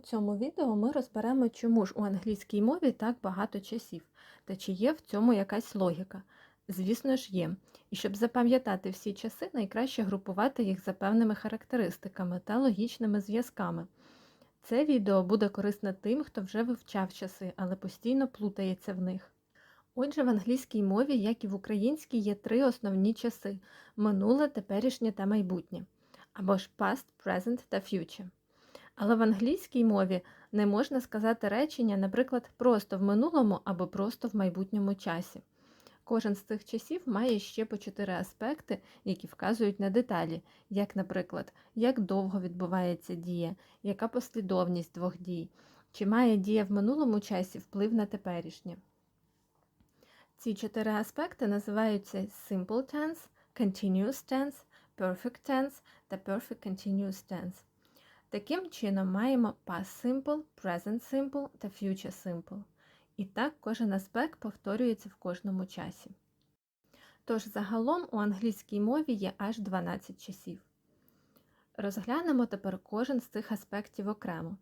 цьому відео ми розберемо, чому ж у англійській мові так багато часів, та чи є в цьому якась логіка. Звісно ж, є. І щоб запам'ятати всі часи, найкраще групувати їх за певними характеристиками та логічними зв'язками. Це відео буде корисне тим, хто вже вивчав часи, але постійно плутається в них. Отже, в англійській мові, як і в українській, є три основні часи минуле, теперішнє та майбутнє, або ж past, present та future. Але в англійській мові не можна сказати речення, наприклад, просто в минулому або просто в майбутньому часі. Кожен з цих часів має ще по чотири аспекти, які вказують на деталі, як, наприклад, як довго відбувається дія, яка послідовність двох дій, чи має дія в минулому часі вплив на теперішнє. Ці чотири аспекти називаються simple tense, continuous tense, perfect tense та perfect continuous tense. Таким чином маємо past simple, present simple та future simple. І так кожен аспект повторюється в кожному часі. Тож загалом у англійській мові є аж 12 часів. Розглянемо тепер кожен з цих аспектів окремо.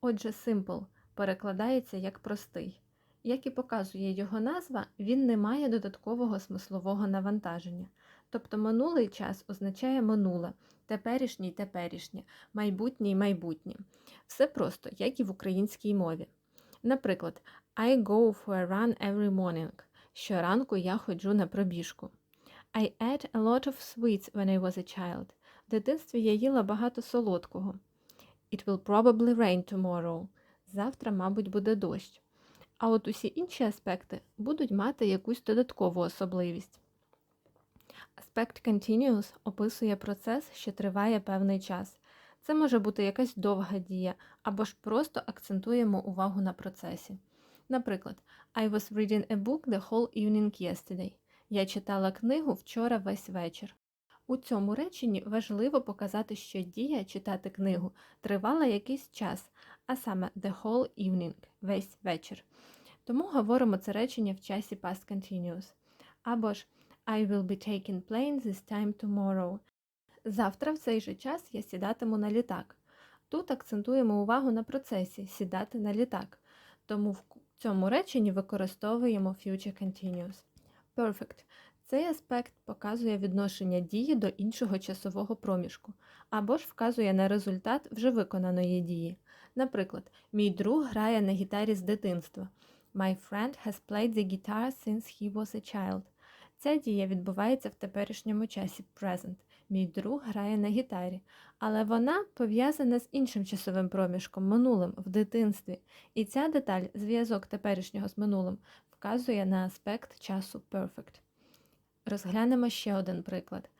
Отже, simple перекладається як простий. Як і показує його назва, він не має додаткового смислового навантаження. Тобто минулий час означає минуле, теперішній теперішнє, майбутній майбутнє. Все просто, як і в українській мові. Наприклад, I go for a run every morning. Щоранку я ходжу на пробіжку. I ate a lot of sweets when I was a child. В дитинстві я їла багато солодкого. It will probably rain tomorrow. Завтра, мабуть, буде дощ. А от усі інші аспекти будуть мати якусь додаткову особливість. Аспект continuous описує процес, що триває певний час. Це може бути якась довга дія, або ж просто акцентуємо увагу на процесі. Наприклад, I was reading a book the whole evening yesterday. Я читала книгу вчора весь вечір. У цьому реченні важливо показати, що дія читати книгу тривала якийсь час, а саме the whole evening весь вечір. Тому говоримо це речення в часі past continuous. Або ж I will be taking plane this time tomorrow. Завтра в цей же час я сідатиму на літак. Тут акцентуємо увагу на процесі сідати на літак. Тому в цьому реченні використовуємо future continuous. Perfect. Цей аспект показує відношення дії до іншого часового проміжку, або ж вказує на результат вже виконаної дії. Наприклад, мій друг грає на гітарі з дитинства. My friend has played the guitar since he was a child. Ця дія відбувається в теперішньому часі present. Мій друг грає на гітарі, але вона пов'язана з іншим часовим проміжком, минулим, в дитинстві. І ця деталь, зв'язок теперішнього з минулим, вказує на аспект часу perfect. Розглянемо ще один приклад.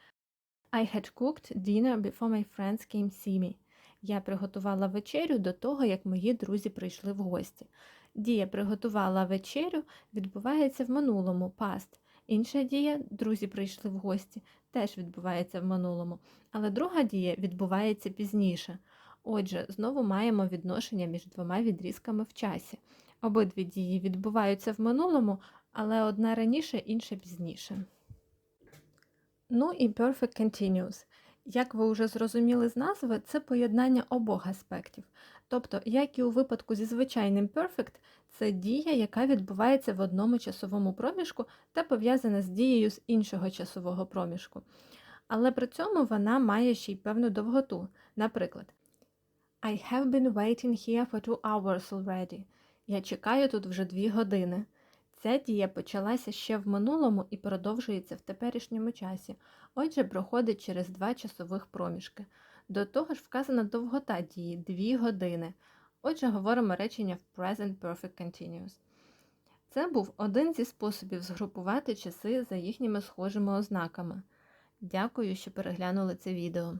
I had cooked dinner before my friends came see me. Я приготувала вечерю до того, як мої друзі прийшли в гості. Дія приготувала вечерю відбувається в минулому past. Інша дія друзі прийшли в гості, теж відбувається в минулому, але друга дія відбувається пізніше. Отже, знову маємо відношення між двома відрізками в часі. Обидві дії відбуваються в минулому, але одна раніше, інша пізніше. Ну і Perfect Continuous. Як ви вже зрозуміли з назви, це поєднання обох аспектів. Тобто, як і у випадку зі звичайним perfect, це дія, яка відбувається в одному часовому проміжку та пов'язана з дією з іншого часового проміжку. Але при цьому вона має ще й певну довготу. Наприклад, I have been waiting here for two hours already. Я чекаю тут вже дві години. Ця дія почалася ще в минулому і продовжується в теперішньому часі, отже, проходить через два часових проміжки. До того ж вказана довгота дії 2 години. Отже, говоримо речення в Present Perfect Continuous. Це був один зі способів згрупувати часи за їхніми схожими ознаками. Дякую, що переглянули це відео.